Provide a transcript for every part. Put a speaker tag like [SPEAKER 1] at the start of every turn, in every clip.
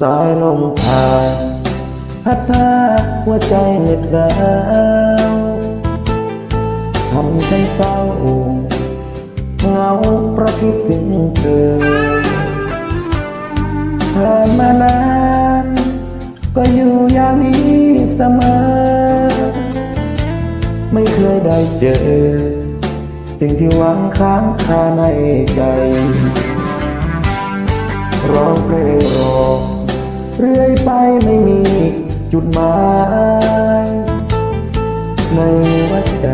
[SPEAKER 1] สายลมผ่านพัดพาหัวใจเหน็ดร้าวทำฉันเศร้าเหงาเพราะคิดถึงเธอผ่านมานานก็อยู่อย่างนี้เสมอ ไม่เคยได้เจอ สิ่งที่หวังค้างคาในใจร้องเพลงรอ เรื่อยไปไม่มีจุดหมายในหัวใจ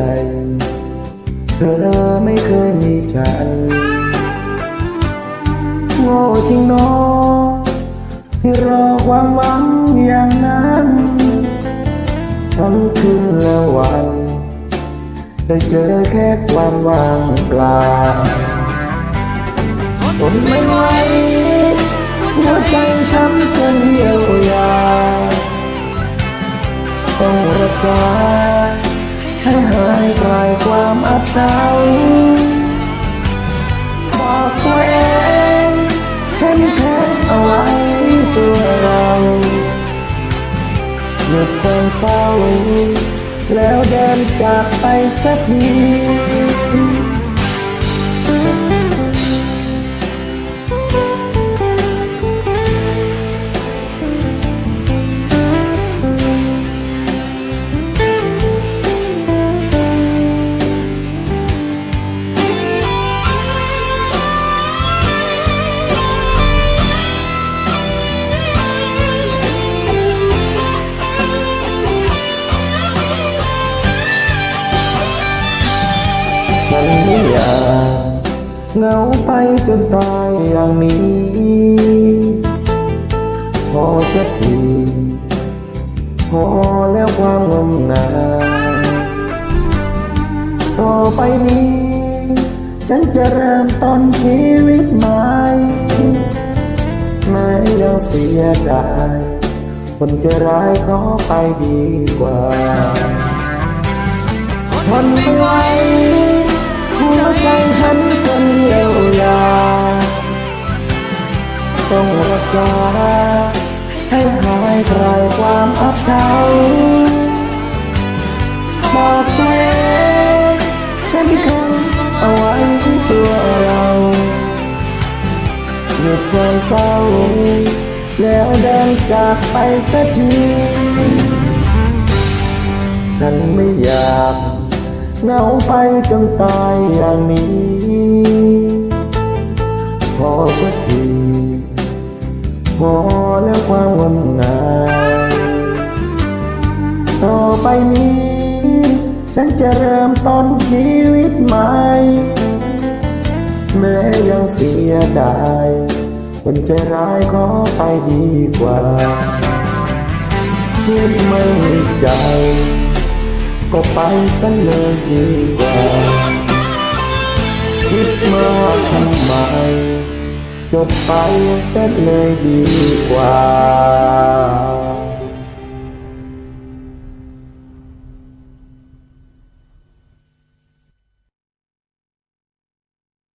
[SPEAKER 1] เธอไม่เคยมีฉันโง่จริงเน้อที่รอความหวังอย่างนั้นทั้งคืนและวัน ได้เจอแค่ความว่างเปล่าทนไม่ไหว หัวใจช้ำจนเยียวยา ต้องรักษา ให้หายคลายความอับเฉาบอกตัวเองเข้มแข็งเอาไว้ตัวเราหยุดความเศร้าแล้วเดินจากไปสักที เงาไปจนตายอย่างนี้ พอสักทีพอแล้วความงมงายต่อไปนี้ ฉันจะเริ่มต้นชีวิตใหม่แม้ยังเสียดายคนจะร้ายขอไปดีกว่าทนไม่ไหว หายคลายความอับเฉาบอกตัวเองฉันคงเอาไว้ที่ตัวเราหยุดความเศร้าแล้วเดินจากไปสักทีฉันไม่อยากเหงาไปจนตายอย่างนี้พอสักทีพอ แล้วความงมงายต่อไปนี้ ฉันจะเริ่มต้นชีวิตใหม่ แม้ยังเสียดายคนใจร้ายขอไปดีกว่าคิดไม่ใจ ก็ไปซะเลยดีกว่าคิดมากทำไม จบไปซะเลยดีกว่า